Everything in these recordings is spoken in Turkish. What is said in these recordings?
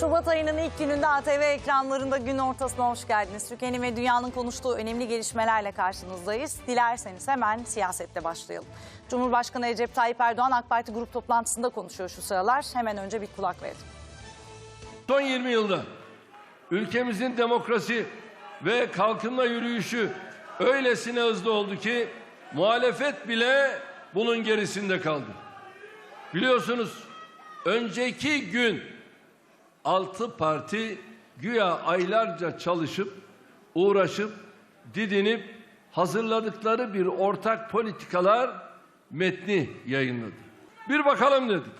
Şubat ayının ilk gününde ATV ekranlarında gün ortasına hoş geldiniz. Türkiye'nin ve dünyanın konuştuğu önemli gelişmelerle karşınızdayız. Dilerseniz hemen siyasette başlayalım. Cumhurbaşkanı Recep Tayyip Erdoğan AK Parti grup toplantısında konuşuyor şu sıralar. Hemen önce bir kulak verelim. Son 20 yılda ülkemizin demokrasi ve kalkınma yürüyüşü öylesine hızlı oldu ki muhalefet bile bunun gerisinde kaldı. Biliyorsunuz önceki gün altı parti güya aylarca çalışıp uğraşıp didinip hazırladıkları bir ortak politikalar metni yayınladı. Bir bakalım dedik.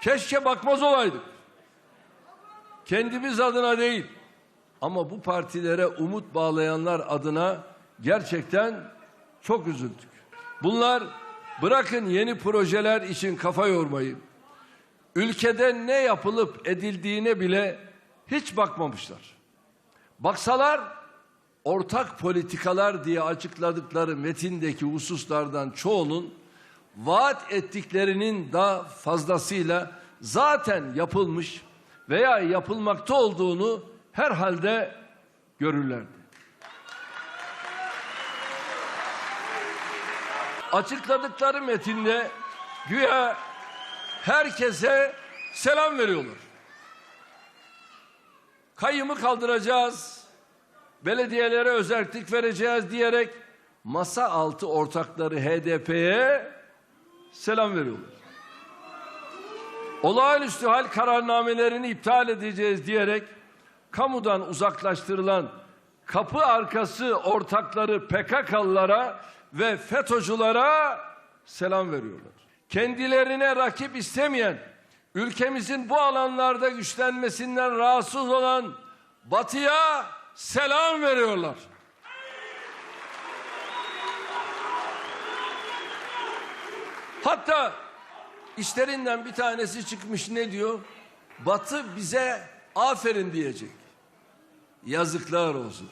Keşke bakmaz olaydık. Kendimiz adına değil ama bu partilere umut bağlayanlar adına gerçekten çok üzüldük. Bunlar bırakın yeni projeler için kafa yormayı, ülkede ne yapılıp edildiğine bile hiç bakmamışlar. Baksalar ortak politikalar diye açıkladıkları metindeki hususlardan çoğunun vaat ettiklerinin da fazlasıyla zaten yapılmış veya yapılmakta olduğunu herhalde görürlerdi. Açıkladıkları metinde güya herkese selam veriyorlar. Kayımı kaldıracağız, belediyelere özellik vereceğiz diyerek masa altı ortakları HDP'ye selam veriyorlar. Olağanüstü hal kararnamelerini iptal edeceğiz diyerek kamudan uzaklaştırılan kapı arkası ortakları PKK'lılara ve FETÖ'cülere selam veriyorlar. Kendilerine rakip istemeyen, ülkemizin bu alanlarda güçlenmesinden rahatsız olan Batı'ya selam veriyorlar. Hatta işlerinden bir tanesi çıkmış ne diyor? Batı bize aferin diyecek. Yazıklar olsun.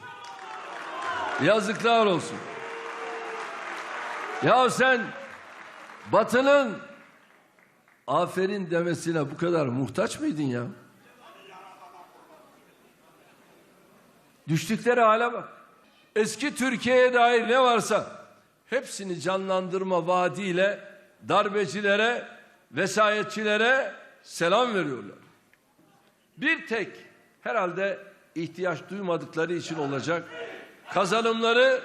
Yazıklar olsun. Ya sen Batı'nın aferin demesine bu kadar muhtaç mıydın ya? Düştükleri hale bak. Eski Türkiye'ye dair ne varsa hepsini canlandırma vaadiyle darbecilere, vesayetçilere selam veriyorlar. Bir tek herhalde ihtiyaç duymadıkları için olacak kazanımları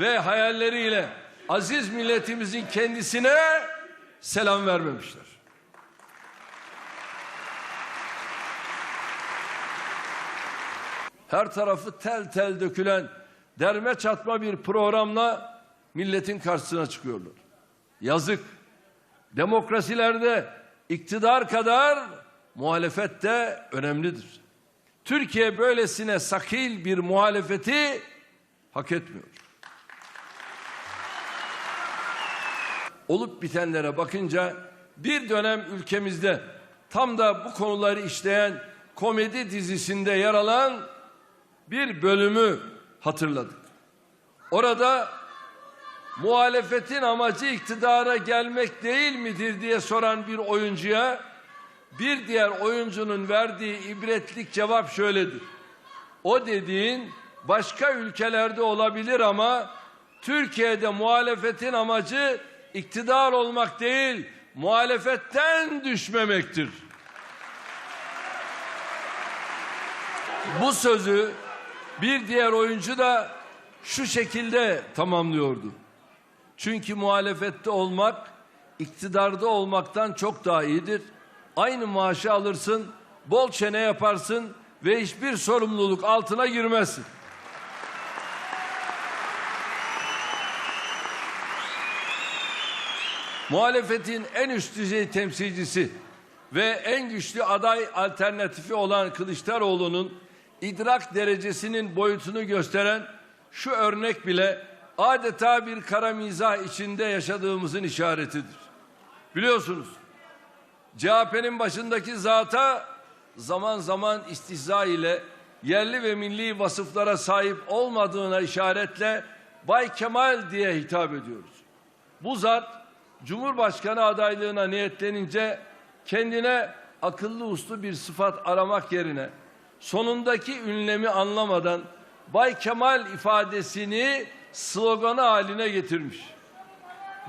ve hayalleriyle aziz milletimizin kendisine selam vermemişler. Her tarafı tel tel dökülen derme çatma bir programla milletin karşısına çıkıyorlar. Yazık. Demokrasilerde iktidar kadar muhalefet de önemlidir. Türkiye böylesine sakil bir muhalefeti hak etmiyor. Olup bitenlere bakınca bir dönem ülkemizde tam da bu konuları işleyen komedi dizisinde yer alan bir bölümü hatırladık. Orada muhalefetin amacı iktidara gelmek değil midir diye soran bir oyuncuya bir diğer oyuncunun verdiği ibretlik cevap şöyledir. O dediğin başka ülkelerde olabilir ama Türkiye'de muhalefetin amacı iktidar olmak değil, muhalefetten düşmemektir. Bu sözü bir diğer oyuncu da şu şekilde tamamlıyordu. Çünkü muhalefette olmak iktidarda olmaktan çok daha iyidir. Aynı maaşı alırsın, bol çene yaparsın ve hiçbir sorumluluk altına girmezsin. Muhalefetin en üst düzey temsilcisi ve en güçlü aday alternatifi olan Kılıçdaroğlu'nun idrak derecesinin boyutunu gösteren şu örnek bile adeta bir kara mizah içinde yaşadığımızın işaretidir. Biliyorsunuz CHP'nin başındaki zata zaman zaman istihza ile yerli ve milli vasıflara sahip olmadığına işaretle Bay Kemal diye hitap ediyoruz. Bu zat Cumhurbaşkanı adaylığına niyetlenince kendine akıllı uslu bir sıfat aramak yerine sonundaki ünlemi anlamadan Bay Kemal ifadesini sloganı haline getirmiş.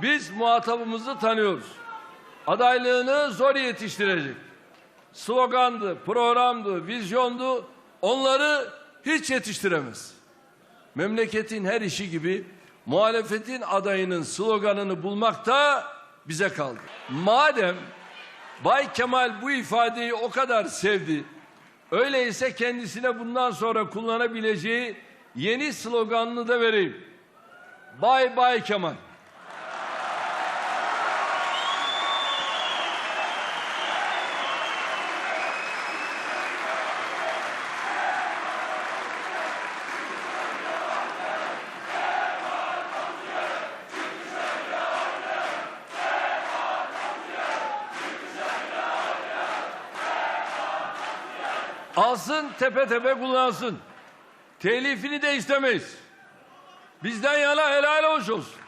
Biz muhatabımızı tanıyoruz. Adaylığını zor yetiştirecek. Slogandı, programdı, vizyondu. Onları hiç yetiştiremez. Memleketin her işi gibi muhalefetin adayının sloganını bulmak da bize kaldı. Madem Bay Kemal bu ifadeyi o kadar sevdi, öyleyse kendisine bundan sonra kullanabileceği yeni sloganını da vereyim. Bay Bay Kemal. Alsın tepe tepe kullansın. Telifini de istemeyiz. Bizden yana helal hoş olsun.